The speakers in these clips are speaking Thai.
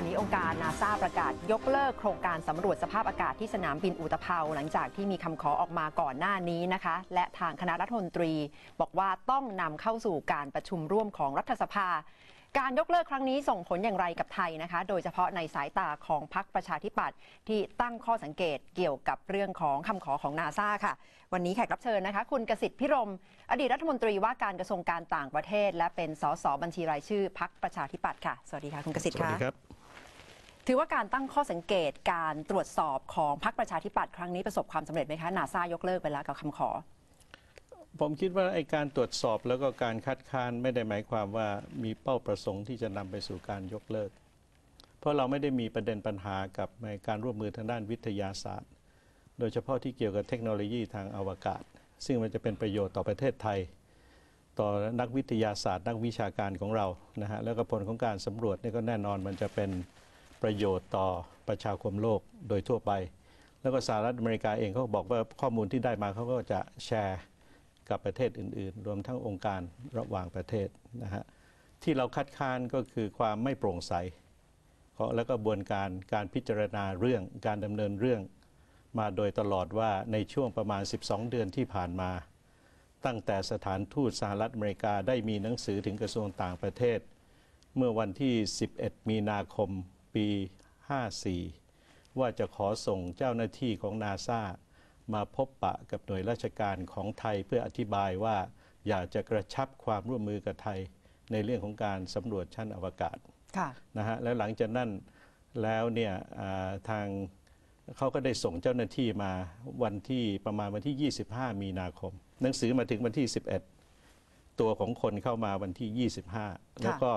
วันนี้องค์การนาซาประกาศยกเลิกโครงการสำรวจสภาพอากาศที่สนามบินอุตภเปาหลังจากที่มีคำขอออกมาก่อนหน้านี้นะคะ และทางคณะรัฐมนตรี บอกว่าต้องนำเข้าสู่การประชุมร่วมของรัฐสภา การยกเลิกครั้งนี้ส่งผลอย่างไรกับไทยนะคะ โดยเฉพาะในสายตาของพรรคประชาธิปัตย์ที่ตั้งข้อสังเกตเกี่ยวกับเรื่องของคำขอของนาซาค่ะ วันนี้แขกรับเชิญนะคะ คุณกสิทธิ์พิรม อดีตรัฐมนตรีว่าการกระทรวงการต่างประเทศ และเป็นสสบัญชีรายชื่อพรรคประชาธิปัตย์ค่ะ สวัสดีค่ะคุณกสิทธิ์วัสค่ะดีครับ ถือว่าการตั้งข้อสังเกตการตรวจสอบของพรรคประชาธิปัตย์ครั้งนี้ประสบความสำเร็จไหมคะ นาซายกเลิกไปแล้วกับคำขอ ผมคิดว่าไอการตรวจสอบแล้วก็การคัดค้านไม่ได้หมายความว่ามีเป้าประสงค์ที่จะนำไปสู่การยกเลิก เพราะเราไม่ได้มีประเด็นปัญหากับในการร่วมมือทางด้านวิทยาศาสตร์ โดยเฉพาะที่เกี่ยวกับเทคโนโลยีทางอวกาศ ซึ่งมันจะเป็นประโยชน์ต่อประเทศไทย ต่อนักวิทยาศาสตร์ นักวิชาการของเรานะฮะแล้วก็ผลของการสำรวจนี่ก็แน่นอนมันจะเป็น ประโยชน์ต่อประชาคมโลกโดยทั่วไป แล้วก็สหรัฐอเมริกาเองเขาบอกว่าข้อมูลที่ได้มาเขาก็จะแชร์กับประเทศอื่น ๆ รวมทั้งองค์การระหว่างประเทศนะฮะที่เราคัดค้านก็คือความไม่โปร่งใสแล้วก็กระบวนการการพิจารณาเรื่องการดำเนินเรื่องมาโดยตลอดว่าในช่วงประมาณ 12 เดือนที่ผ่านมา ตั้งแต่สถานทูตสหรัฐอเมริกาได้มีหนังสือถึงกระทรวงต่างประเทศ เมื่อวันที่ 11 มีนาคม ปี 54 ว่าจะขอส่งเจ้าหน้าที่ของนาซามาพบปะกับหน่วยราชการของไทยเพื่ออธิบายว่าอยากจะกระชับความร่วมมือกับไทย ในเรื่องของการสำรวจชั้นอวกาศค่ะนะฮะแล้วหลังจากนั้นแล้วเนี่ยอ่าทางเขาก็ได้ส่งเจ้าหน้าที่มาวันที่ประมาณวันที่ 25 มีนาคม หนังสือมาถึงวันที่ 11 ตัวของคนเข้ามาวันที่ 25 แล้วก็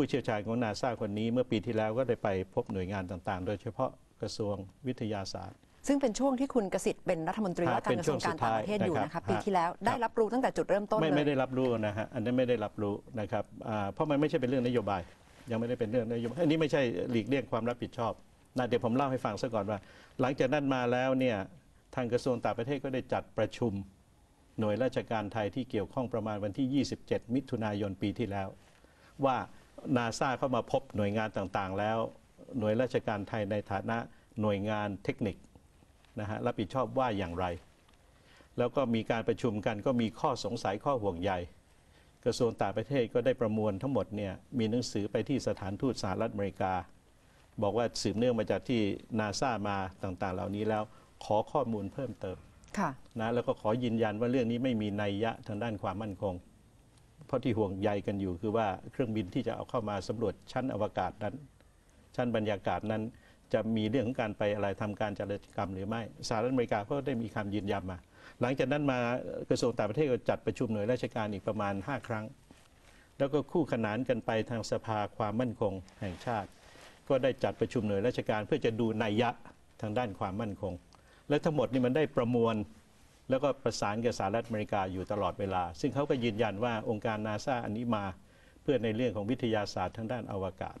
ผู้เชี่ยวชาญของนาซาคนนี้ เมื่อปีที่แล้วก็ได้ไปพบหน่วยงานต่างๆ โดยเฉพาะกระทรวงวิทยาศาสตร์ ซึ่งเป็นช่วงที่คุณกสิทธิ์เป็นรัฐมนตรีฮะว่าการกระทรวงการต่างประเทศอยู่เป็นช่วงสุดท้ายนะคะนะครับปีที่แล้วได้ครับรับรู้ตั้งแต่จุดเริ่มต้นไม่เลไม่ยได้รับรู้นะฮะอันนี้ไม่ได้รับรู้นะครับอ่าเพราะมันไม่ใช่เป็นเรื่องนโยบาย ยังไม่ได้เป็นเรื่องนโยบายอันนี้ไม่ใช่หลีกเลี่ยงความรับผิดชอบนะเดี๋ยวผมเล่าให้ฟังซะก่อนว่า หลังจากนั้นมาแล้วเนี่ยทางกระทรวงต่างประเทศก็ได้จัดประชุมหน่วยราชการไทยที่เกี่ยวข้องประมาณวันที่ 27 มิถุนายนปีที่แล้ว ว่า นาซาเข้ามาพบหน่วยงานต่างๆ แล้ว หน่วยราชการไทยในฐานะหน่วยงานเทคนิคนะฮะรับผิดชอบว่าอย่างไร แล้วก็มีการประชุมกันก็มีข้อสงสัยข้อห่วงใย กระทรวงต่างประเทศก็ได้ประมวลทั้งหมดเนี่ยมีหนังสือไปที่สถานทูตสหรัฐอเมริกา บอกว่าสืบเนื่องมาจากที่นาซามาต่างๆ เหล่านี้แล้วขอข้อมูลเพิ่มเติมค่ะนะแล้วก็ขอยืนยันว่าเรื่องนี้ไม่มีนัยยะทางด้านความมั่นคง เพราะที่ห่วงใยกันอยู่คือว่าเครื่องบินที่จะเอาเข้ามาสำรวจชั้นอวกาศนั้น ชั้นบรรยากาศนั้น จะมีเรื่องของการไปอะไรทำการจารกรรมหรือไม่สหรัฐอเมริกาก็ได้มีคำยืนยันมา หลังจากนั้นมากระทรวงต่างประเทศก็จัดประชุมหน่วยราชการอีกประมาณ 5 ครั้ง แล้วก็คู่ขนานกันไปทางสภาความมั่นคงแห่งชาติ ก็ได้จัดประชุมหน่วยราชการเพื่อจะดูนัยยะทางด้านความมั่นคง และทั้งหมดนี่มันได้ประมวล แล้วก็ประสานกับสหรัฐอเมริกาอยู่ตลอดเวลา ซึ่งเขาก็ยืนยันว่าองค์การนาซาอันนี้มาเพื่อในเรื่องของวิทยาศาสตร์ทางด้านอวกาศ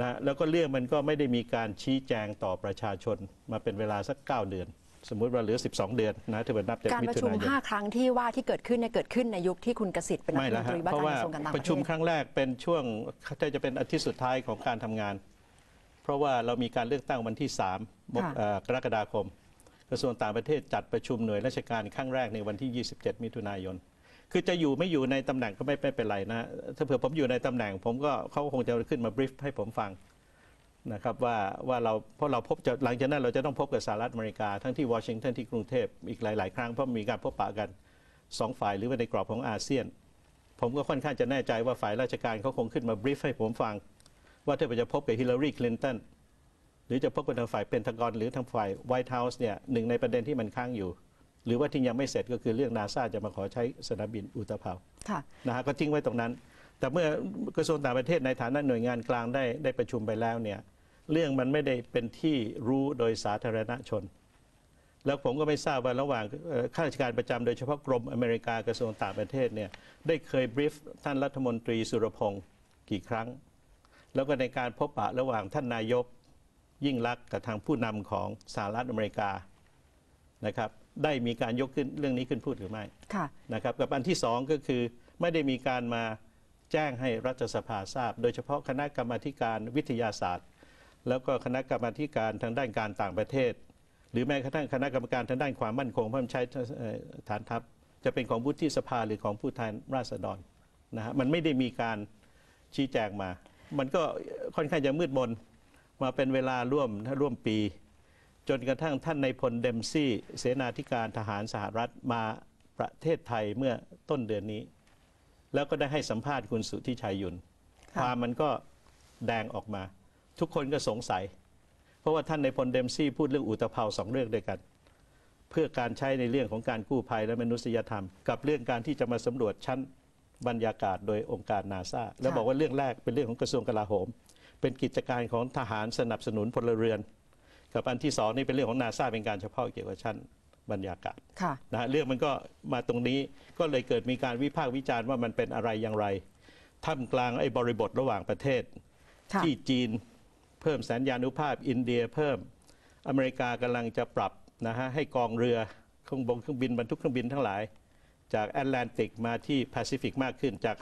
นะแล้วก็เรื่องมันก็ไม่ได้มีการชี้แจงต่อประชาชนมาเป็นเวลาสัก 9 เดือน สมมุติว่าเหลือ 12 เดือนนะถ้าเกิดนับจากการมิประถุชุมนายน5ครั้งที่ว่าที่เกิดขึ้นเนี่ยเกิดขึ้นในยุคที่คุณกสิทธิ์เป็นรัไม่ฐมแล้วนตฮะรีว่าเพราะการว่ากระทรวงการต่างปประระเทชุมศครั้งแรกเป็นช่วงถ้าจะเป็นอาทิตย์สุดท้ายของการทำงาน เพราะว่าเรามีการเลือกตั้งวันที่3มกค่ะเอ่อกรกฎาคม กระทรวงต่างประเทศจัดประชุมหน่วยราชการครั้งแรกในวันที่ 27 มิถุนายน คือจะอยู่ไม่อยู่ในตำแหน่งก็ไม่ไม่เป็นไรนะ ถ้าเผื่อผมอยู่ในตำแหน่ง ผมก็เขาคงจะขึ้นมาบรีฟให้ผมฟังนะครับว่าว่าเราเพราะเราพบจะหลังจากนั้นเราจะต้องพบกับสหรัฐอเมริกา ทั้งที่วอชิงตันที่กรุงเทพอีกหลาย ๆ ครั้งเพราะมีการพบปะกันสองฝ่ายหรือว่าในกรอบของอาเซียน ผมก็ค่อนข้างจะแน่ใจว่าฝ่ายราชการเขาคงขึ้นมาบรีฟให้ผมฟัง ว่าถ้าจะพบกับฮิลลารีคลินตัน หรือจะพบกับทางฝ่ายเพนทากอนหรือทางฝ่ายไวท์เฮาส์เนี่ยหนึ่งในประเด็นที่มันค้างอยู่ หรือว่าที่ยังไม่เสร็จก็คือเรื่องนาซาจะมาขอใช้สนามบินอุตภเปาค่ะนะฮะก็ทิ้งไว้ตรงนั้น แต่เมื่อกระทรวงต่างประเทศในฐานะหน่วยงานกลางได้ได้ประชุมไปแล้วเนี่ยเรื่องมันไม่ได้เป็นที่รู้โดยสาธารณชน แล้วผมก็ไม่ทราบว่าระหว่างเอ่อข้าราชการประจำโดยเฉพาะกรมอเมริกากระทรวงต่างประเทศเนี่ยได้เคยบรีฟท่านรัฐมนตรีสุรพงศ์กี่ครั้ง แล้วก็ในการพบปะระหว่างท่านนายก ยิ่งลักษณ์กับทางผู้นำของสหรัฐอเมริกานะครับได้มีการยกขึ้นเรื่องนี้ขึ้นพูดหรือไม่ค่ะนะครับกับอันที่สองก็คือไม่ได้มีการมาแจ้งให้รัฐสภาทราบ โดยเฉพาะคณะกรรมาธิการวิทยาศาสตร์ แล้วก็คณะกรรมาธิการทางด้านการต่างประเทศ หรือแม้กระทั่งคณะกรรมการทางด้านความมั่นคงเพราะมันใช้เอ่อฐานทัพ จะเป็นของวุฒิสภาหรือของผู้แทนราษฎรนะฮะมันไม่ได้มีการชี้แจงมา มันก็ค่อนข้างจะมืดมน มาเป็นเวลาร่วมร่วมปี จนกระทั่งท่านในายพลเดมซี่ เสนาธิการทหารสหรัฐมาประเทศไทยเมื่อต้นเดือนนี้ แล้วก็ได้ให้สัมภาษณ์คุณสุทธิชัยยุนค่ะความมันก็แดงออกมา ทุกคนก็สงสัย เพราะว่าท่านในายพลเดมซี่พูดเรื่องอุตภเปาสองเรื่องด้วยกัน เพื่อการใช้ในเรื่องของการกู้ภัยและมนุษยธรรม กับเรื่องการที่จะมาสำรวจชั้นบรรยากาศโดยองค์การนาซาแล้วบอกว่าเรื่องแรกเป็นเรื่องของกระทรวงกลาโหม เป็นกิจการของทหารสนับสนุนพลเรือน กับอันที่สองนี่เป็นเรื่องของนาซาเป็นการเฉพาะเกี่ยวกับชั้นบรรยากาศค่ะนะฮะเรื่องมันก็มาตรงนี้ก็เลยเกิดมีการวิพากษ์วิจารณ์ว่ามันเป็นอะไรอย่างไรท่ามกลางไอ้บริบทระหว่างประเทศค่ะที่จีนเพิ่มสัญญานุภาพอินเดียเพิ่มอเมริกากำลังจะปรับนะฮะให้กองเรือเครื่องบงเครื่องบินบรรทุกเครื่องบินทั้งหลาย จากแอตแลนติกมาที่แปซิฟิกมากขึ้นจาก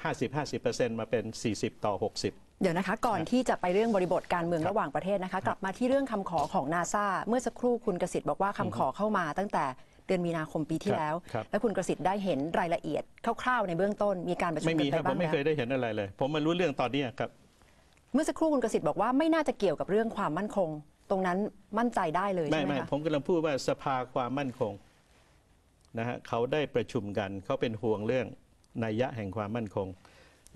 50-50%มาเป็น 40 ต่อ 60 เดี๋ยวนะคะ ก่อนที่จะไปเรื่องบริบทการเมืองครับระหว่างประเทศนะคะ กลับมาที่เรื่องคำขอของนาซาเมื่อสักครู่คุณกสิทธิ์บอกว่าคำขอเข้ามาตั้งแต่เดือนมีนาคมปีที่ครับแล้วครับและคุณกสิทธิ์ได้เห็นรายละเอียดคร่าวๆในเบื้องต้นมีการประชุมไม่กัมีนคไปรับผบ้ามงไม่แล้เคยวได้เห็นอะไรเลย ผมมารู้เรื่องตอนนี้ครับ เมื่อสักครู่คุณกสิทธิ์บอกว่าไม่น่าจะเกี่ยวกับเรื่องความมั่นคง ตรงนั้นมั่นใจได้เลยไม่ใช่ไหมไม่คะผมกำลังพูดว่าสภาความมั่นคงนะฮะเขาได้ประชุมกันเขาเป็นห่วงเรื่องนัยยะแห่งความมั่นคง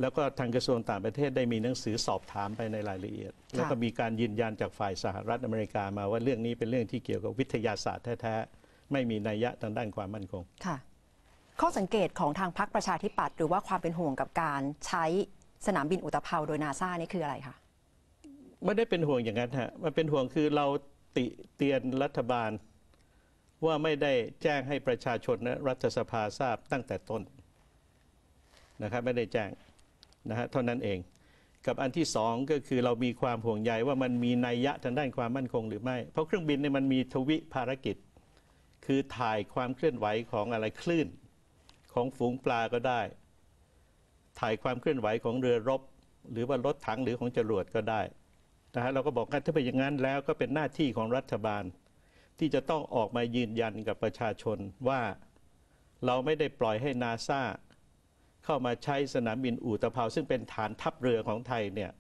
แล้วก็ทางกระทรวงต่างประเทศได้มีหนังสือสอบถามไปในรายละเอียด แล้วก็มีการยืนยันจากฝ่ายสหรัฐอเมริกามาว่าเรื่องนี้เป็นเรื่องที่เกี่ยวกับวิทยาศาสตร์แท้ๆไม่มีนัยยะทางด้านความมั่นคงค่ะ ข้อสังเกตของทางพรรคประชาธิปัตย์หรือว่าความเป็นห่วงกับการใช้สนามบินอุตภเปาโดยนาซานี่คืออะไรคะไม่ได้เป็นห่วงอย่างนั้นฮะมันเป็นห่วงคือเราติเตียนรัฐบาล ว่าไม่ได้แจ้งให้ประชาชนและรัฐสภาทราบตั้งแต่ต้นนะครับไม่ได้แจ้ง นะฮะเท่านั้นเอง กับอันที่สองก็คือเรามีความห่วงใยว่ามันมีนัยยะทางด้านความมั่นคงหรือไม่ เพราะเครื่องบินเนี่ยมันมีทวิภารกิจ คือถ่ายความเคลื่อนไหวของอะไรคลื่น ของฝูงปลาก็ได้ ถ่ายความเคลื่อนไหวของเรือรบ หรือว่ารถถังหรือของจรวดก็ได้นะฮะเราก็บอกว่าถ้าเป็นอย่างนั้นแล้วก็เป็นหน้าที่ของรัฐบาล ที่จะต้องออกมายืนยันกับประชาชนว่าเราไม่ได้ปล่อยให้นาซา เข้ามาใช้สนามบินอู่ตะเภาซึ่งเป็นฐานทัพเรือของไทยเนี่ย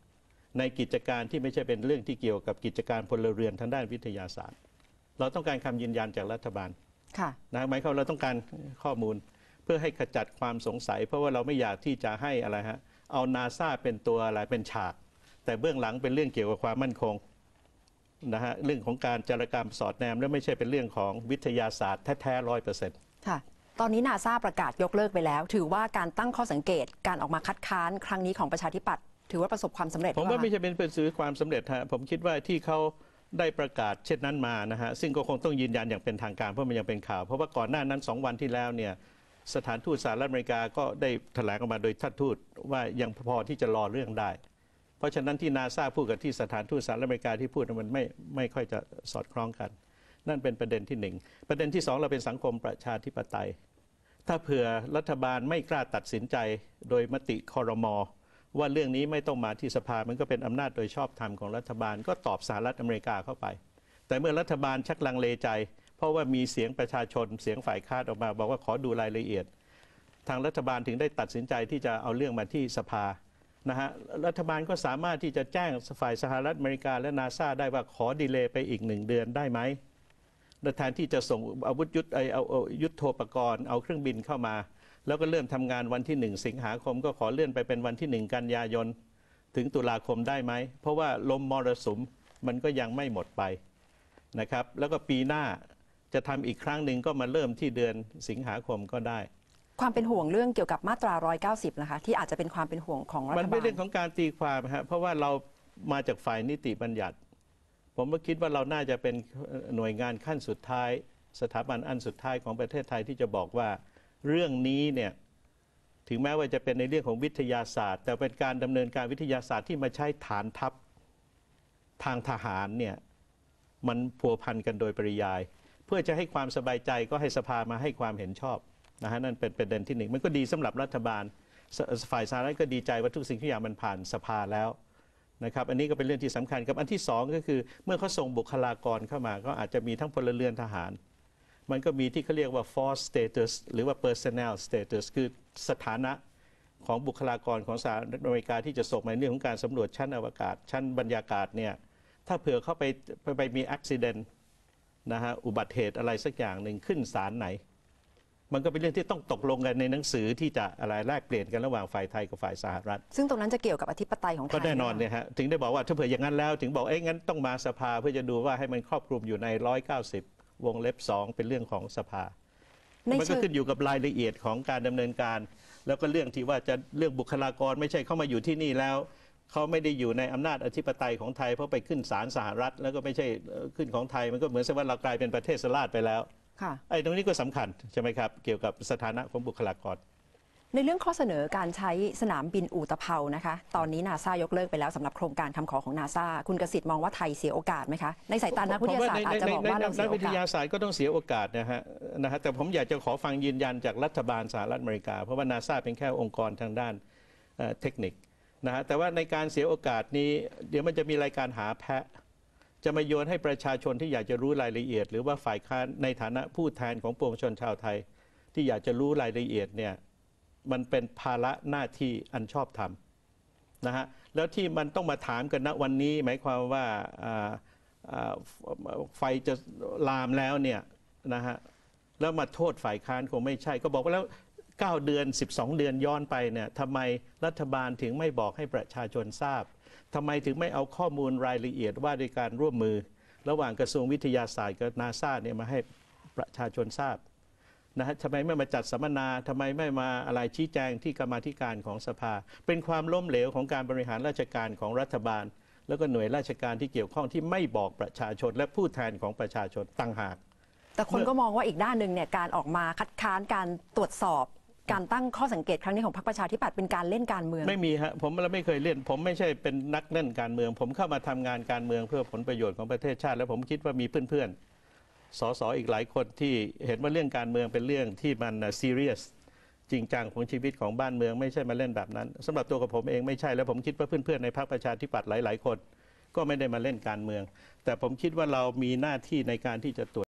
ในกิจการที่ไม่ใช่เป็นเรื่องที่เกี่ยวกับกิจการพลเรือนทางด้านวิทยาศาสตร์ เราต้องการคำยืนยันจากรัฐบาลค่ะนะหมายความว่าเราต้องการข้อมูลเพื่อให้ขจัดความสงสัย เพราะว่าเราไม่อยากที่จะให้อะไรฮะเอานาซาเป็นตัวอะไรเป็นฉาก แต่เบื้องหลังเป็นเรื่องเกี่ยวกับความมั่นคงนะฮะเรื่องของการจารกรรมสอดแนมและไม่ใช่เป็นเรื่องของวิทยาศาสตร์แท้ๆร้อยเปอร์เซ็นต์ค่ะ ตอนนี้นาซาประกาศยกเลิกไปแล้ว ถือว่าการตั้งข้อสังเกตการออกมาคัดค้านครั้งนี้ของประชาธิปัตย์ถือว่าประสบความสำเร็จ ผมว่าหไม่อเปล่ใช่เป็นเป็นสื่อความสำเร็จฮะผมคิดว่าที่เขาได้ประกาศเช่นนั้นมานะฮะซึ่งก็คงต้องยืนยันอย่างเป็นทางการเพราะมันยังเป็นข่าว เพราะว่าก่อนหน้านั้นสองวันที่แล้วเนี่ยสถานทูตสหรัฐอเมริกาก็ได้แถลงออกมาโดยท่านทูตว่ายังพอที่จะรอเรื่องได้ เพราะฉะนั้นที่นาซาพูดกับที่สถานทูตสหรัฐอเมริกาที่พูดนั้นมันไม่ไม่ค่อยจะสอดคล้องกัน นั่นเป็นประเด็นที่หนึ่งประเด็นที่สองเราเป็นสังคมประชาธิปไตย ถ้าเผื่อรัฐบาลไม่กล้าตัดสินใจโดยมติคอรมอว่าเรื่องนี้ไม่ต้องมาที่สภามันก็เป็นอำนาจโดยชอบธรรมของรัฐบาลก็ตอบสหรัฐอเมริกาเข้าไป แต่เมื่อรัฐบาลชักลังเลใจ เพราะว่ามีเสียงประชาชนเสียงฝ่ายค้านออกมา บอกว่าขอดูรายละเอียด ทางรัฐบาลถึงได้ตัดสินใจที่จะเอาเรื่องมาที่สภานะฮะรัฐบาลก็สามารถที่จะแจ้งฝ่ายสหรัฐอเมริกาและนาซาได้ว่าขอดีเลย์ไปอีกหนึ่งเดือนได้ไหม และแทนที่จะส่งอาวุธยุทธไอเอาเอายุทโธปกรณ์เอาเครื่องบินเข้ามา แล้วก็เริ่มทำงานวันที่หนึ่งสิงหาคมก็ขอเลื่อนไปเป็นวันที่หนึ่งกันยายน ถึงตุลาคมได้ไหม เพราะว่าลมมรสุมมันก็ยังไม่หมดไปนะครับ แล้วก็ปีหน้าจะทำอีกครั้งหนึ่งก็มาเริ่มที่เดือนสิงหาคมก็ได้ ความเป็นห่วงเรื่องเกี่ยวกับมาตรา 190 นะคะ ที่อาจจะเป็นความเป็นห่วงของรัฐมันบาเป็นลเรื่องของการตีความฮะเพราะว่าเรามาจากฝ่ายนิติบัญญัติ ผมก็คิดว่าเราน่าจะเป็นหน่วยงานขั้นสุดท้าย สถาบันอันสุดท้ายของประเทศไทยที่จะบอกว่า เรื่องนี้เนี่ยถึงแม้ว่าจะเป็นในเรื่องของวิทยาศาสตร์ แต่เป็นการดำเนินการวิทยาศาสตร์ที่มาใช้ฐานทัพทางทหารเนี่ยมันพัวพันกันโดยปริยาย เพื่อจะให้ความสบายใจก็ให้สภามาให้ความเห็นชอบนะฮะนั่นเป็นประเด็นที่หนึ่งมันก็ดีสำหรับรัฐบาล ฝ่ายสหรัฐก็ดีใจว่าทุกสิ่งทุกอย่างมันผ่านสภาแล้ว นะครับอันนี้ก็เป็นเรื่องที่สำคัญกับอันที่สองก็คือเมื่อเขาส่งบุคลากรเข้ามา ก็อาจจะมีทั้งพลเรือนทหาร มันก็มีที่เขาเรียกว่า force status หรือว่า personnel status คือสถานะของบุคลากรของสหรัฐอเมริกาที่จะส่งมาในเรื่องของการสำรวจชั้นอวกาศ ชั้นบรรยากาศเนี่ยถ้าเผื่อเข้าไปไปไปมีอุบิเหตุนะฮะอุบัติเหตุอะไรสักอย่างหนึ่งขึ้นศาลไหน มันก็เป็นเรื่องที่ต้องตกลงกันในหนังสือที่จะอะไรแลกเปลี่ยนกันระหว่างฝ่ายไทยกับฝ่ายสหรัฐ ซึ่งตรงนั้นจะเกี่ยวกับอธิปไตยของไทยก็แน่นอนหรืเนี่ยฮะถึงได้บอกว่าถ้าเผื่ออย่างนั้นแล้ว ถึงบอกเอ้ยงั้นต้องมาสภาเพื่อจะดูว่าให้มันครอบคลุมอยู่ใน 190 วงเล็บ 2 เป็นเรื่องของสภาในมันก็เชิงขึ้นอยู่กับรายละเอียดของการดำเนินการ แล้วก็เรื่องที่ว่าจะเรื่องบุคลากรไม่ใช่เข้ามาอยู่ที่นี่แล้วเขาไม่ได้อยู่ในอำนาจอธิปไตยของไทยเพราะไปขึ้นศาลสหรัฐ แล้วก็ไม่ใช่เอ่อขึ้นของไทยมันก็เหมือนกับว่าเรากลายเป็นประเทศสลาดไปแล้ว ค่ะ ไอ้ตรงนี้ก็สำคัญใช่ไหมครับ เกี่ยวกับสถานะของบุคลากร ในเรื่องข้อเสนอการใช้สนามบินอูตะเภานะคะ ตอนนี้นาซายกเลิกไปแล้วสำหรับโครงการคำขอของนาซาคุณกสิทธิ์มองว่าไทยเสียโอกาสไหมคะ ในสายตานักวิทยาศาสตร์อาจจะบอกว่าเราเสีนัยกโอวิทกาส ยาศาสตร์ก็ต้องเสียโอกาสนะฮะนะฮะแต่ผมอยากจะขอฟังยืนยันจากรัฐบาลสหรัฐอเมริกา เพราะว่านาซาเป็นแค่องค์กรทางด้านเอ่อเทคนิคนะฮะแต่ว่าในการเสียโอกาสนี้เดี๋ยวมันจะมีรายการหาแพะ จะมาโยนให้ประชาชนที่อยากจะรู้รายละเอียด หรือว่าฝ่ายค้านในฐานะผู้แทนของปวงชนชาวไทย ที่อยากจะรู้รายละเอียดเนี่ยมันเป็นภาระหน้าที่อันชอบธรรมนะฮะแล้วที่มันต้องมาถามกันณวันนี้ หมายความว่าอ่าอ่าไฟจะลามแล้วเนี่ยนะฮะแล้วมาโทษฝ่ายค้านคงไม่ใช่ ก็บอกว่าแล้ว 9 เดือน 12 เดือนย้อนไปเนี่ยทำไมรัฐบาลถึงไม่บอกให้ประชาชนทราบ ทำไมถึงไม่เอาข้อมูลรายละเอียดว่าด้วยการร่วมมือ ระหว่างกระทรวงวิทยาศาสตร์กับนาซาเนี่ยมาให้ประชาชนทราบนะฮะทำไมไม่มาจัดสัมมนาทำไมไม่มาอะไรชี้แจงที่กรรมธิการของสภา เป็นความล้มเหลวของการบริหารราชการของรัฐบาล แล้วก็หน่วยราชการที่เกี่ยวข้องที่ไม่บอกประชาชน และผู้แทนของประชาชนต่างหาก แต่คนก็มองว่าอีกด้านหนึ่งเนี่ยการออกมาคัดค้านการตรวจสอบ การตั้งข้อสังเกตครั้งนี้ของพรรคประชาธิปัตย์เป็นการเล่นการเมือง ไม่มีฮะผมเราไม่เคยเล่น ผมไม่ใช่เป็นนักเล่นการเมือง ผมเข้ามาทำงานการเมืองเพื่อผลประโยชน์ของประเทศชาติ แล้วผมคิดว่ามีเพื่อนๆสสอีกหลายคนที่เห็นว่าเรื่องการเมืองเป็นเรื่องที่มันซีเรียสจริงจังของชีวิตของบ้านเมืองไม่ใช่มาเล่นแบบนั้นสำหรับตัวกับผมเองไม่ใช่แล้วผมคิดว่าเพื่อนๆในพรรคประชาธิปัตย์หลาย ๆ คน ก็ไม่ได้มาเล่นการเมือง แต่ผมคิดว่าเรามีหน้าที่ในการที่จะตรวจ